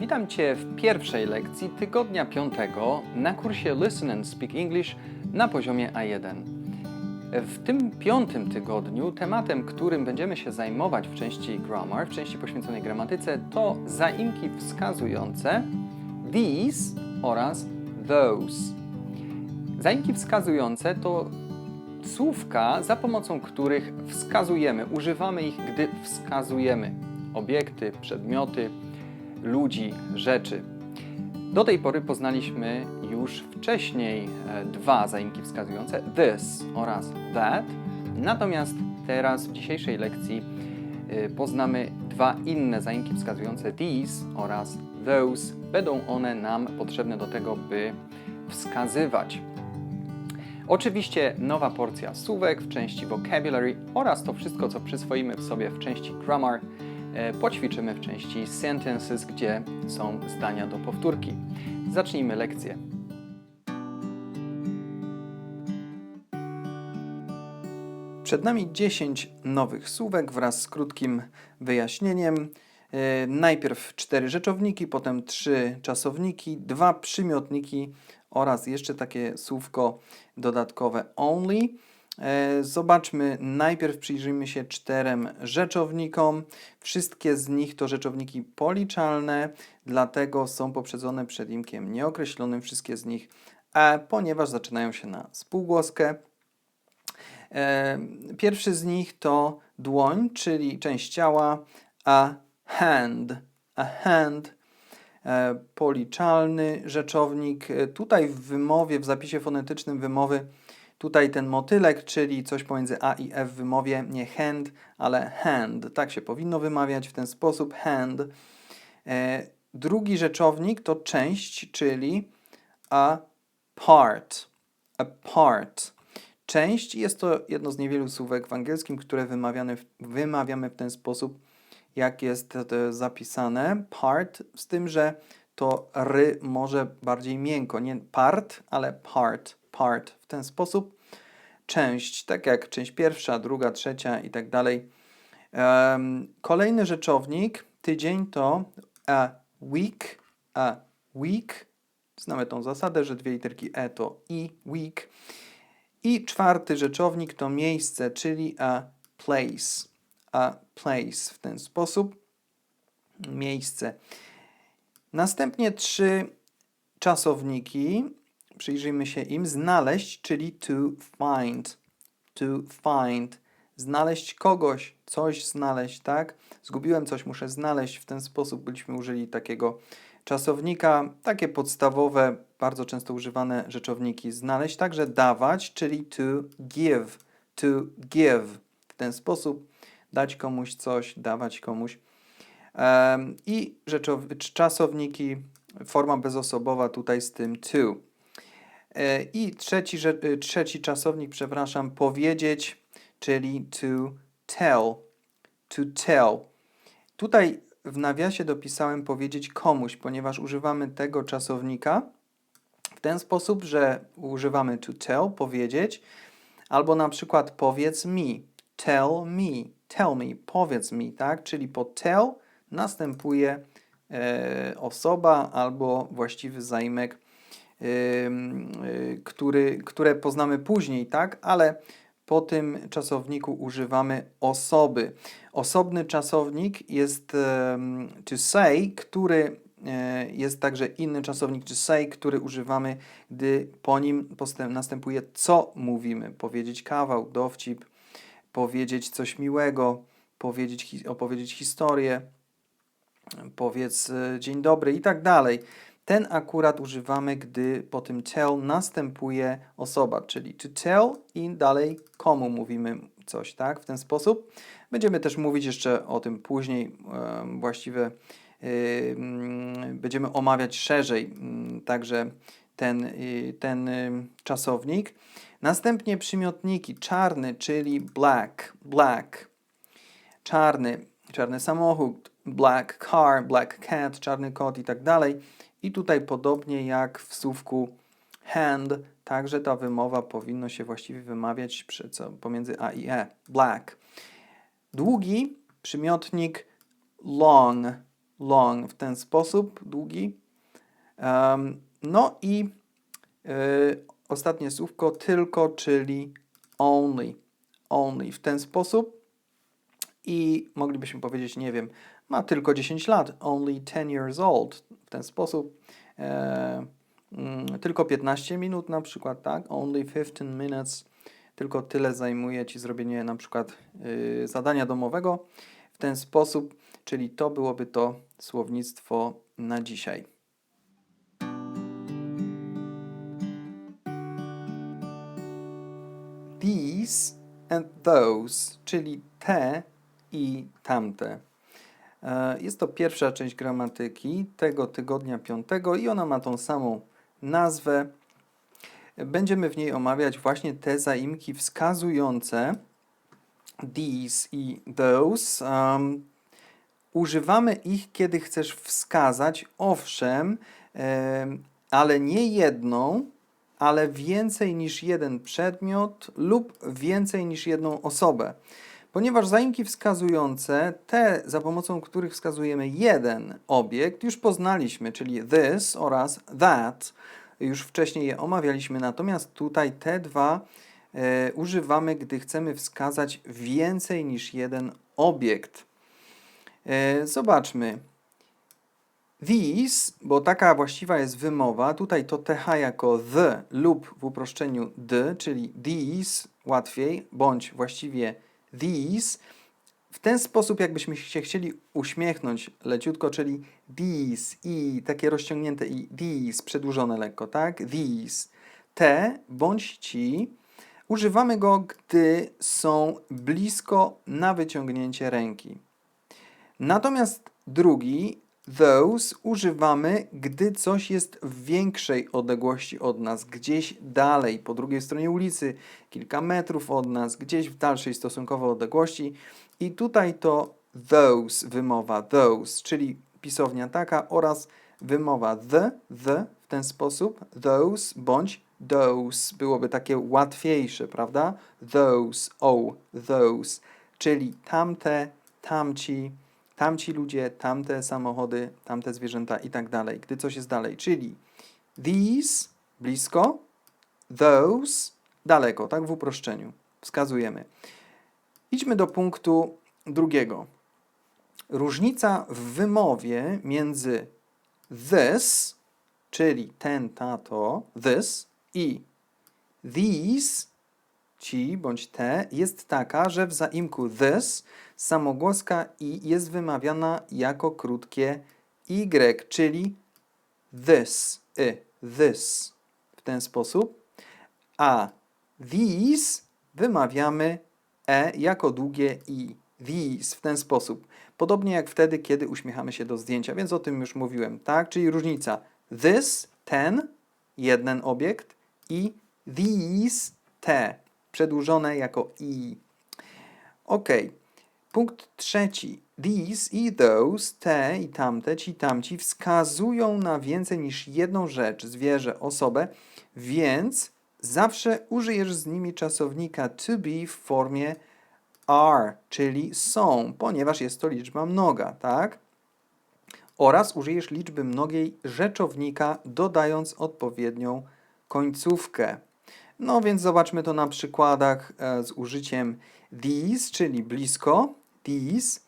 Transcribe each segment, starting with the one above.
Witam Cię w pierwszej lekcji tygodnia piątego na kursie Listen and Speak English na poziomie A1. W tym piątym tygodniu tematem, którym będziemy się zajmować w części grammar, w części poświęconej gramatyce, to zaimki wskazujące these oraz those. Zaimki wskazujące to słówka, za pomocą których wskazujemy, używamy ich, gdy wskazujemy obiekty, przedmioty, ludzi, rzeczy. Do tej pory poznaliśmy już wcześniej e, dwa zaimki wskazujące this oraz that, natomiast teraz w dzisiejszej lekcji e, poznamy dwa inne zaimki wskazujące these oraz those. Będą one nam potrzebne do tego, by wskazywać. Oczywiście nowa porcja słówek w części vocabulary oraz to wszystko, co przyswoimy w sobie w części grammar, poćwiczymy w części sentences, gdzie są zdania do powtórki. Zacznijmy lekcję. Przed nami 10 nowych słówek wraz z krótkim wyjaśnieniem. E, Najpierw cztery rzeczowniki, potem trzy czasowniki, dwa przymiotniki oraz jeszcze takie słówko dodatkowe only. E, Zobaczmy, najpierw przyjrzyjmy się czterem rzeczownikom. Wszystkie z nich to rzeczowniki policzalne, dlatego są poprzedzone przedimkiem nieokreślonym. Wszystkie z nich e, ponieważ zaczynają się na spółgłoskę. E, Pierwszy z nich to dłoń, czyli część ciała, a hand. A hand e, policzalny rzeczownik. Tutaj w wymowie, w zapisie fonetycznym wymowy, tutaj ten motylek, czyli coś pomiędzy A i F w wymowie, nie hand, ale hand. Tak się powinno wymawiać w ten sposób, hand. E, Drugi rzeczownik to część, czyli a part. A part. Część jest to jedno z niewielu słówek w angielskim, które wymawiamy w ten sposób, jak jest zapisane. Part, z tym, że to ry może bardziej miękko, nie part, ale part, part. W ten sposób część, tak jak część pierwsza, druga, trzecia i tak dalej. Kolejny rzeczownik, tydzień to a week, a week. Znamy tą zasadę, że dwie literki e to i, week. I czwarty rzeczownik to miejsce, czyli a place. A place w ten sposób. Miejsce. Następnie trzy czasowniki. Przyjrzyjmy się im. Znaleźć, czyli to find. To find. Znaleźć kogoś, coś znaleźć, tak? Zgubiłem coś, muszę znaleźć. W ten sposób byliśmy użyli takiego czasownika. Takie podstawowe, bardzo często używane rzeczowniki. Znaleźć, także dawać, czyli to give. To give. W ten sposób dać komuś coś, dawać komuś. Em, I rzeczow- czasowniki, forma bezosobowa tutaj z tym to. E, I trzeci, rze- y, trzeci czasownik, przepraszam, powiedzieć, czyli to tell. To tell. Tutaj w nawiasie dopisałem powiedzieć komuś, ponieważ używamy tego czasownika w ten sposób, że używamy to tell, powiedzieć, albo na przykład powiedz mi, tell me, tell me, powiedz mi, tak? Czyli po tell następuje e, osoba albo właściwy zaimek, który, które poznamy później, tak? Ale po tym czasowniku używamy osoby. Osobny czasownik jest to say, który e, jest także inny czasownik to say, który używamy, gdy po nim następuje co mówimy. Powiedzieć kawał, dowcip, powiedzieć coś miłego, powiedzieć, opowiedzieć historię, powiedz e, dzień dobry i tak dalej. Ten akurat używamy, gdy po tym tell następuje osoba, czyli to tell i dalej komu mówimy coś, tak? W ten sposób. Będziemy też mówić jeszcze o tym później, em, właściwie będziemy omawiać szerzej ym, także ten, y, ten czasownik. Następnie przymiotniki czarny, czyli black, black, czarny, czarny samochód, black car, black cat, czarny kot i tak dalej. I tutaj podobnie jak w słówku hand, także ta wymowa powinno się właściwie wymawiać przy, co, pomiędzy a i e. Black. Długi przymiotnik long, long w ten sposób, długi. Um, no i y, ostatnie słówko tylko, czyli only. Only w ten sposób. I moglibyśmy powiedzieć, nie wiem, ma tylko 10 lat, only 10 years old. W ten sposób. E, mm, tylko 15 minut na przykład, tak? Only 15 minutes. Tylko tyle zajmuje Ci zrobienie na przykład y, zadania domowego w ten sposób, czyli to byłoby to słownictwo na dzisiaj. These and those, czyli te i tamte. E, Jest to pierwsza część gramatyki tego tygodnia piątego i ona ma tą samą nazwę. Będziemy w niej omawiać właśnie te zaimki wskazujące these i those. Um, używamy ich, kiedy chcesz wskazać, owszem, em, ale nie jedną, ale więcej niż jeden przedmiot lub więcej niż jedną osobę. Ponieważ zaimki wskazujące, te za pomocą których wskazujemy jeden obiekt, już poznaliśmy, czyli this oraz that, już wcześniej je omawialiśmy, natomiast tutaj te dwa e, używamy, gdy chcemy wskazać więcej niż jeden obiekt. E, zobaczmy. These, bo taka właściwa jest wymowa, tutaj to th jako the lub w uproszczeniu d, czyli these łatwiej, bądź właściwie these. W ten sposób, jakbyśmy się chcieli uśmiechnąć leciutko, czyli these i takie rozciągnięte i these, przedłużone lekko, tak? These. Te bądź ci używamy go, gdy są blisko na wyciągnięcie ręki. Natomiast drugi, those, używamy, gdy coś jest w większej odległości od nas, gdzieś dalej, po drugiej stronie ulicy, kilka metrów od nas, gdzieś w dalszej stosunkowo odległości. I tutaj to those, wymowa those, czyli pisownia taka oraz wymowa the, the w ten sposób, those bądź those byłoby takie łatwiejsze, prawda? Those, oh, those, czyli tamte, tamci, tamci ludzie, tamte samochody, tamte zwierzęta i tak dalej, gdy coś jest dalej, czyli these blisko, those daleko, tak w uproszczeniu wskazujemy. Idźmy do punktu drugiego. Różnica w wymowie między this, czyli ten, tato, this i these, ci bądź te, jest taka, że w zaimku this samogłoska i jest wymawiana jako krótkie y, czyli this, y, this w ten sposób, a these wymawiamy e jako długie i, these w ten sposób. Podobnie jak wtedy, kiedy uśmiechamy się do zdjęcia, więc o tym już mówiłem, tak? Czyli różnica this, ten, jeden obiekt i these, te, przedłużone jako i. Ok. Punkt trzeci. These i those, te i tamte, ci tamci wskazują na więcej niż jedną rzecz, zwierzę, osobę, więc zawsze użyjesz z nimi czasownika to be w formie are, czyli są, ponieważ jest to liczba mnoga, tak? Oraz użyjesz liczby mnogiej rzeczownika, dodając odpowiednią końcówkę. No więc zobaczmy to na przykładach e, z użyciem these, czyli blisko, these.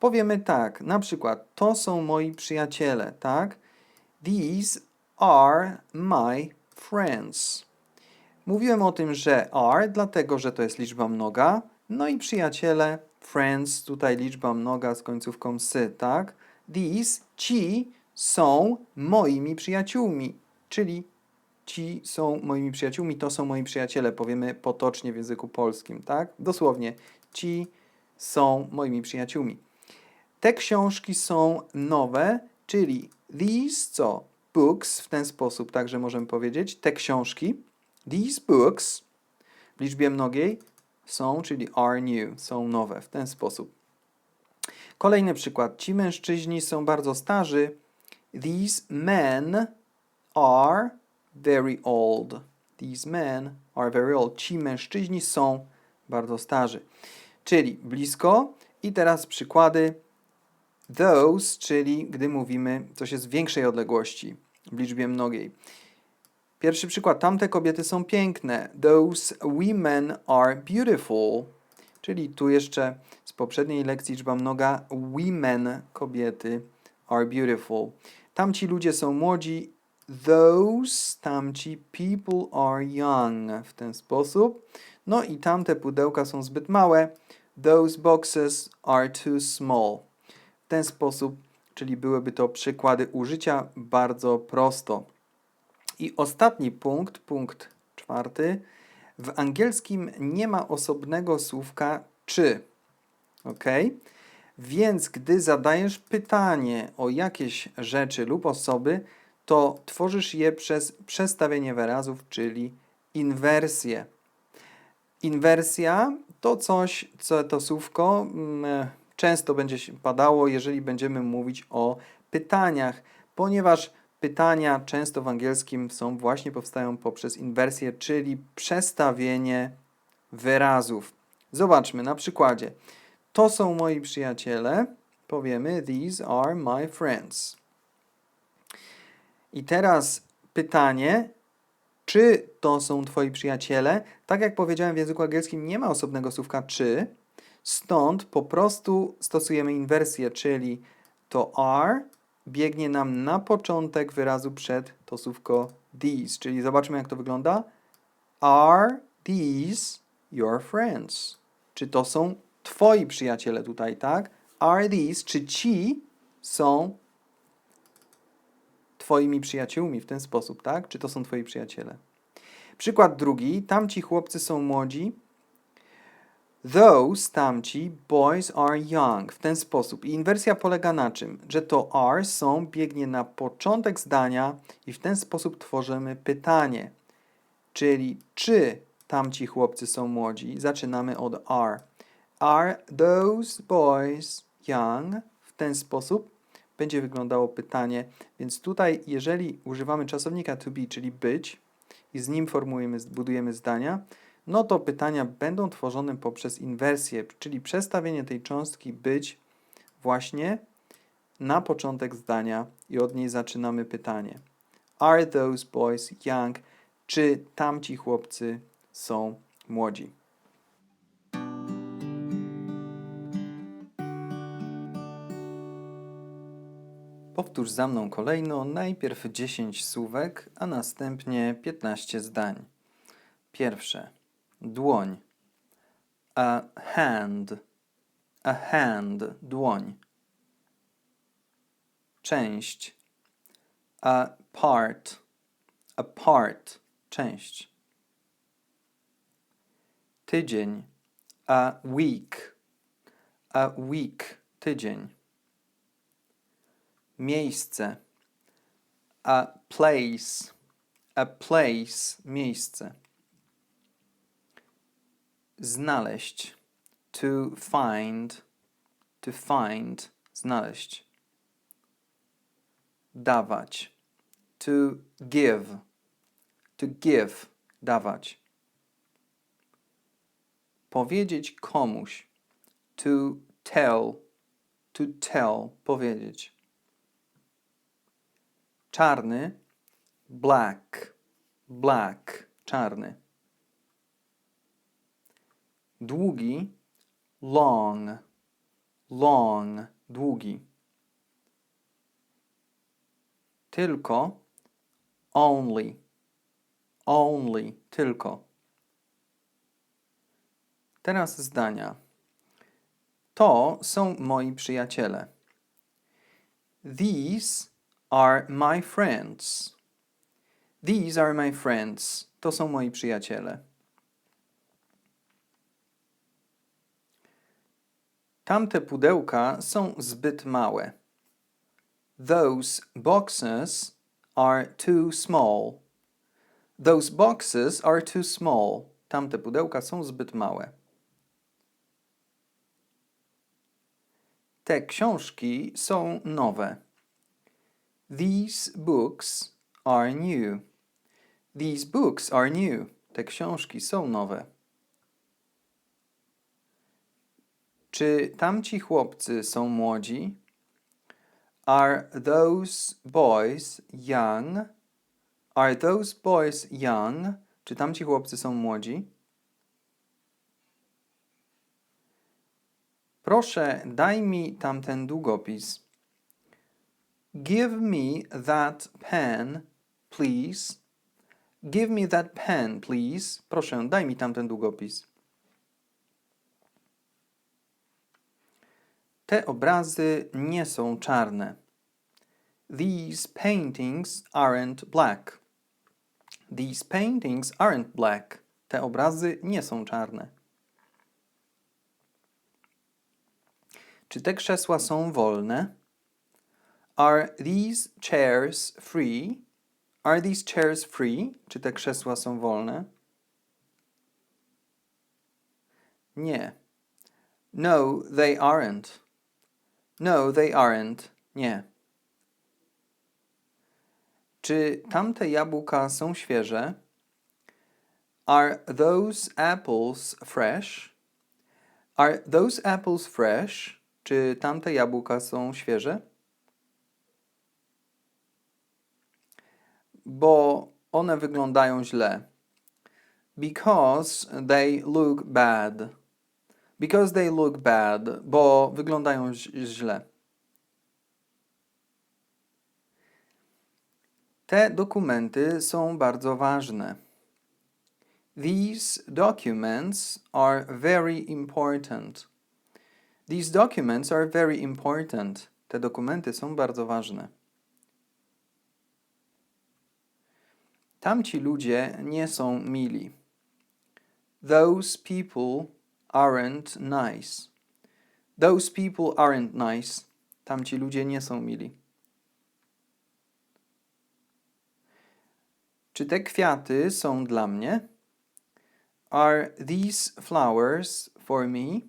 Powiemy tak, na przykład to są moi przyjaciele, tak? These are my friends. Mówiłem o tym, że are, dlatego że to jest liczba mnoga. No i przyjaciele, friends, tutaj liczba mnoga z końcówką sy, tak? These, ci są moimi przyjaciółmi, czyli ci są moimi przyjaciółmi, to są moi przyjaciele, powiemy potocznie w języku polskim, tak? Dosłownie, ci są moimi przyjaciółmi. Te książki są nowe, czyli these co? Books, w ten sposób także możemy powiedzieć, te książki, these books w liczbie mnogiej są, czyli are new, są nowe, w ten sposób. Kolejny przykład. Ci mężczyźni są bardzo starzy. These men are very old. These men are very old. Ci mężczyźni są bardzo starzy. Czyli blisko. I teraz przykłady. those, czyli gdy mówimy coś jest w większej odległości, w liczbie mnogiej. Pierwszy przykład. Tamte kobiety są piękne. Those women are beautiful. Czyli tu jeszcze z poprzedniej lekcji liczba mnoga. Women, kobiety, are beautiful. Tamci ludzie są młodzi. Those, tamci people are young. W ten sposób. No i tamte pudełka są zbyt małe. Those boxes are too small. W ten sposób, czyli byłyby to przykłady użycia bardzo prosto. I ostatni punkt, punkt czwarty. W angielskim nie ma osobnego słówka czy. Ok? Więc gdy zadajesz pytanie o jakieś rzeczy lub osoby, to tworzysz je przez przestawienie wyrazów, czyli inwersję. Inwersja to coś, co to słówko mm, często będzie się padało, jeżeli będziemy mówić o pytaniach, ponieważ pytania często w angielskim są właśnie powstają poprzez inwersję, czyli przestawienie wyrazów. Zobaczmy na przykładzie. To są moi przyjaciele. Powiemy these are my friends. I teraz pytanie, czy to są twoi przyjaciele? Tak jak powiedziałem w języku angielskim nie ma osobnego słówka czy, stąd po prostu stosujemy inwersję, czyli to are biegnie nam na początek wyrazu przed to słówko these, czyli zobaczmy jak to wygląda. Are these your friends? Czy to są twoi przyjaciele tutaj, tak? Are these, czy ci są twoimi przyjaciółmi w ten sposób, tak? Czy to są twoi przyjaciele? Przykład drugi. Tamci chłopcy są młodzi. Those, tamci, boys are young. W ten sposób. I inwersja polega na czym? Że to are, są, biegnie na początek zdania i w ten sposób tworzymy pytanie. Czyli czy tamci chłopcy są młodzi? Zaczynamy od are. Are those boys young? W ten sposób będzie wyglądało pytanie. Więc tutaj, jeżeli używamy czasownika to be, czyli być, i z nim formujemy, budujemy zdania, no to pytania będą tworzone poprzez inwersję, czyli przestawienie tej cząstki być właśnie na początek zdania i od niej zaczynamy pytanie. Are those boys young? Czy tamci chłopcy są młodzi? Powtórz za mną kolejno najpierw 10 słówek, a następnie 15 zdań. Pierwsze. Dłoń. A hand. A hand. Dłoń. Część. A part. A part. Część. Tydzień. A week. A week. Tydzień. Miejsce. A place. A place. Miejsce. Znaleźć. To find. To find. Znaleźć. Dawać. To give. To give. Dawać. Powiedzieć komuś. To tell. To tell. Powiedzieć. Czarny. Black. Black. Czarny. Długi. Long. Long. Długi. Tylko. Only. Only. Tylko. Teraz zdania. To są moi przyjaciele. These are my friends. These are my friends. To są moi przyjaciele. Tamte pudełka są zbyt małe. Those boxes are too small. Those boxes are too small. Tamte pudełka są zbyt małe. Te książki są nowe. These books are new. These books are new. Te książki są nowe. Czy tamci chłopcy są młodzi? Are those boys young? Are those boys young? Czy tamci chłopcy są młodzi? Proszę, daj mi tamten długopis. Give me that pen, please. Give me that pen, please. Proszę, daj mi tamten długopis. Te obrazy nie są czarne. These paintings aren't black. These paintings aren't black. Te obrazy nie są czarne. Czy te krzesła są wolne? Are these chairs free? Are these chairs free? Czy te krzesła są wolne? Nie. No, they aren't. No, they aren't. Nie. Czy tamte jabłka są świeże? Are those apples fresh? Are those apples fresh? Czy tamte jabłka są świeże? Bo one wyglądają źle. Because they look bad. Because they look bad, bo wyglądają źle. Te dokumenty są bardzo ważne. These documents are very important. These documents are very important. Te dokumenty są bardzo ważne. Tamci ludzie nie są mili. Those people aren't nice. Those people aren't nice. Tamci ludzie nie są mili. Czy te kwiaty są dla mnie? Are these flowers for me?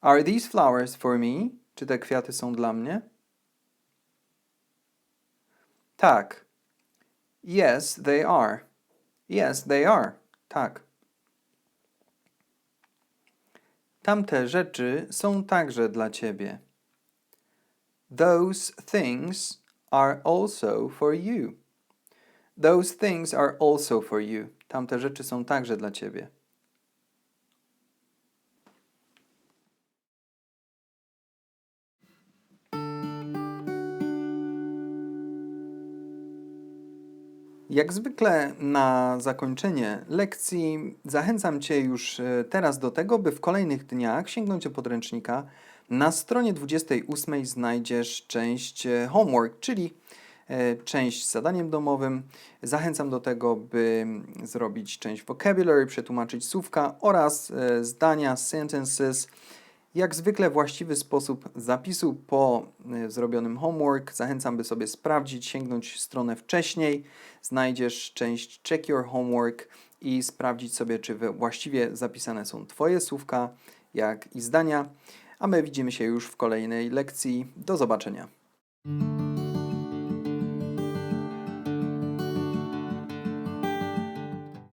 Are these flowers for me? Czy te kwiaty są dla mnie? Tak. Yes, they are. Yes, they are. Tak. Tamte rzeczy są także dla ciebie. Those things are also for you. Those things are also for you. Tamte rzeczy są także dla ciebie. Jak zwykle na zakończenie lekcji zachęcam Cię już e, teraz do tego, by w kolejnych dniach sięgnąć do podręcznika. Na stronie 28 znajdziesz część e, homework, czyli e, część z zadaniem domowym. Zachęcam do tego, by zrobić część vocabulary, przetłumaczyć słówka oraz zdania, sentences. Jak zwykle właściwy sposób zapisu po y, zrobionym homework. Zachęcam, by sobie sprawdzić, sięgnąć stronę wcześniej. Znajdziesz część Check Your Homework i sprawdzić sobie, czy właściwie zapisane są Twoje słówka, jak i zdania. A my widzimy się już w kolejnej lekcji. Do zobaczenia.